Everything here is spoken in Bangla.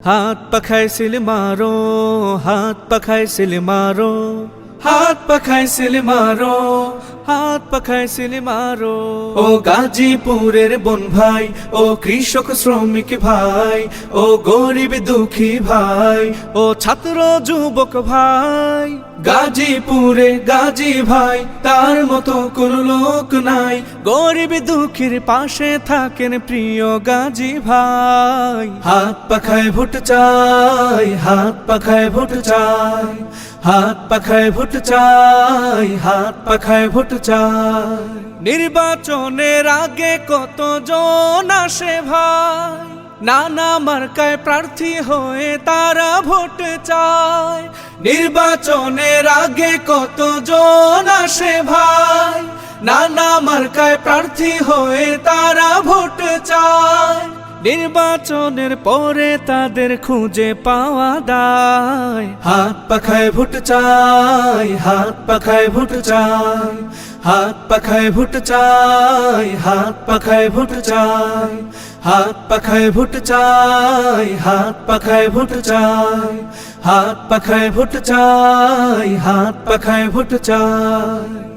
হাত পাখায় সিল মারো হাত পাখায় সিল মারো। হাত পাখায় সিল মারো, হাত পাখায় সিল মারো। ও গাজীপুরের বোন ভাই, ও কৃষক শ্রমিক ভাই, ও গরিব দুঃখী ভাই, ও ছাত্র যুবক ভাই। গাজীপুরে গাজী ভাই, তার মতো কোন লোক নাই। গরিব দুঃখীর পাশে থাকেন প্রিয় গাজী ভাই। হাত পাখায় ভোট চাই, হাত পাখায় ভোট চাই, হাত পাখায় ভোট চাই, হাত পাখায় ভোট চাই। নির্বাচনের আগে কত জন আসে ভাই? নানা মার্কায় প্রার্থী হয়ে তারা ভোট চায়। নির্বাচনের আগে কত জন আসে ভাই? নানা মার্কায় প্রার্থী হয়ে তারা ভোট চায়। নির্বাচনের পরে তাদের খুঁজে পাওয়া দায় হাত পাখায় ভোট চাই, হাত পাখায় ভোট চাই, হাত পাখায় ভোট চাই, হাত পাখায় ভোট চাই, হাত পাখায় ভোট চাই, হাত পাখায় ভোট চাই, হাত পাখায় ভোট চাই, হাত পাখায় ভোট চাই।